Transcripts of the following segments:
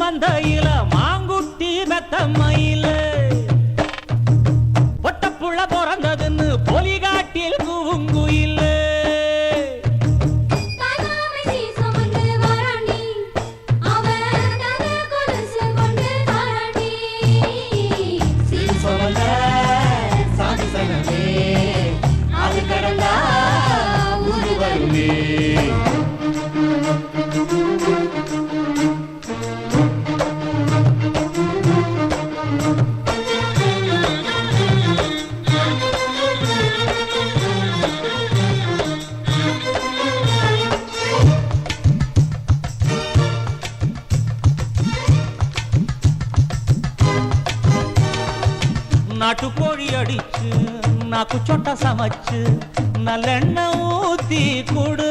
மந்தையில மாங்குட்டி மெத்த மயில. பொட்டப்புள்ள பிறந்ததுன்னு பொலிகாட்டி நாட்டு கோழி அடிச்சு நாக்கு சொட்டை சமைச்சு நல்லெண்ணெய் ஊத்தி கொடு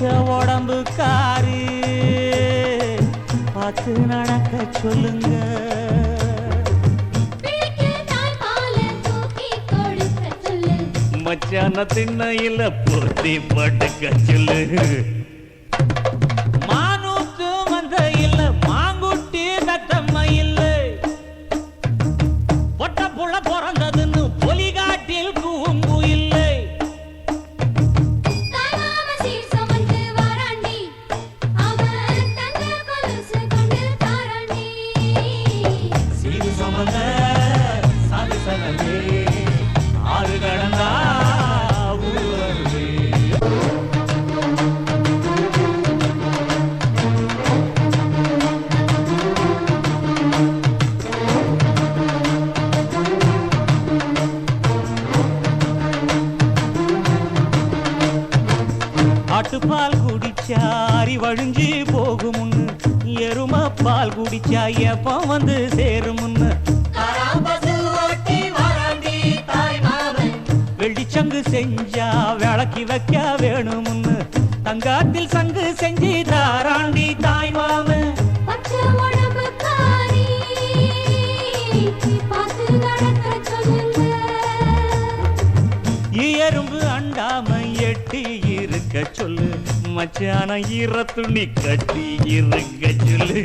வச்ச உடம்புக்காரி பார்த்து நடக்க சொல்லுங்க. மச்சான திண்ணையில பொருத்தி படுக்க சொல்லு. ஆட்டுப்பால் குடிச்சாரி வழிஞ்சு போகுமுன்னு எரும பால் குடிச்சா எப்பம் வந்து சேருமுன்னு வெள்ளிச்சங்கு செஞ்சா விளக்கி வைக்க வேணுமுன்னு தங்காத்தில் சங்கு செஞ்ச இருக்க சொல்லு மச்சான ஈர துணி கட்டி இருக்க சொல்லு.